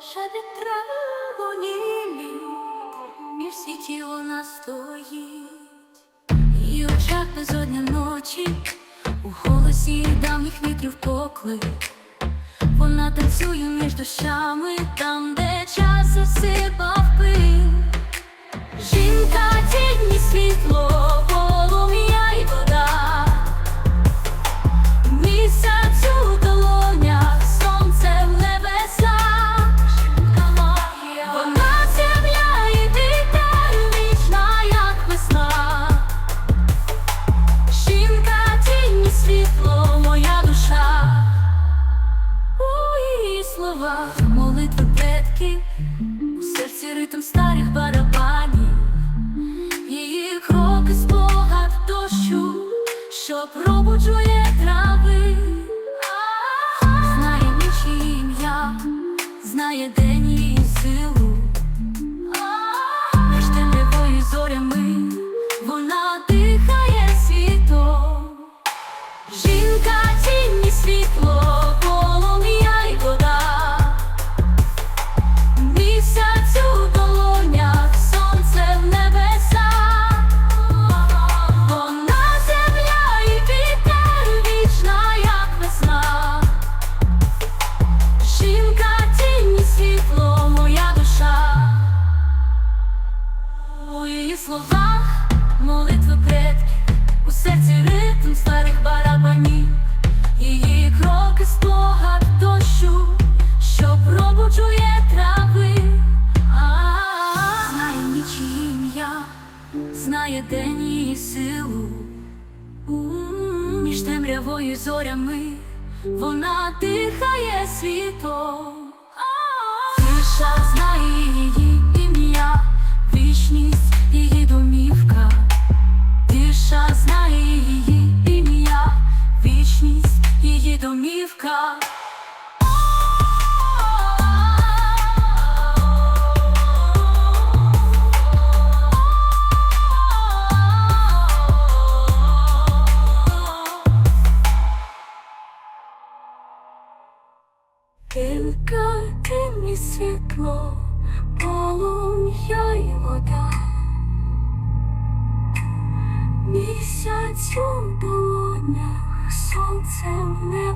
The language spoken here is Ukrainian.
шарить траву лілію, між всі тіло настоїть, і очах безодня ночі, у голосі давніх вітрів поклик. Вона танцює між душами там, де час засипав. Силу, між темрявою зорями вона дихає світом. Жінка, тінь світло, У словах молитви предків, у серці ритм старих барабанів, її кроки спогад дощу, що пробуджує трави, А-а-а. знає ніч ім'я, знає день її силу, У-у-у. між темрявою зорями вона дихає світом. А-а-а. Тиша знає домівка. Кілька тінь світло, полум'я й вода. Місяць у долонях, сонце в небесах.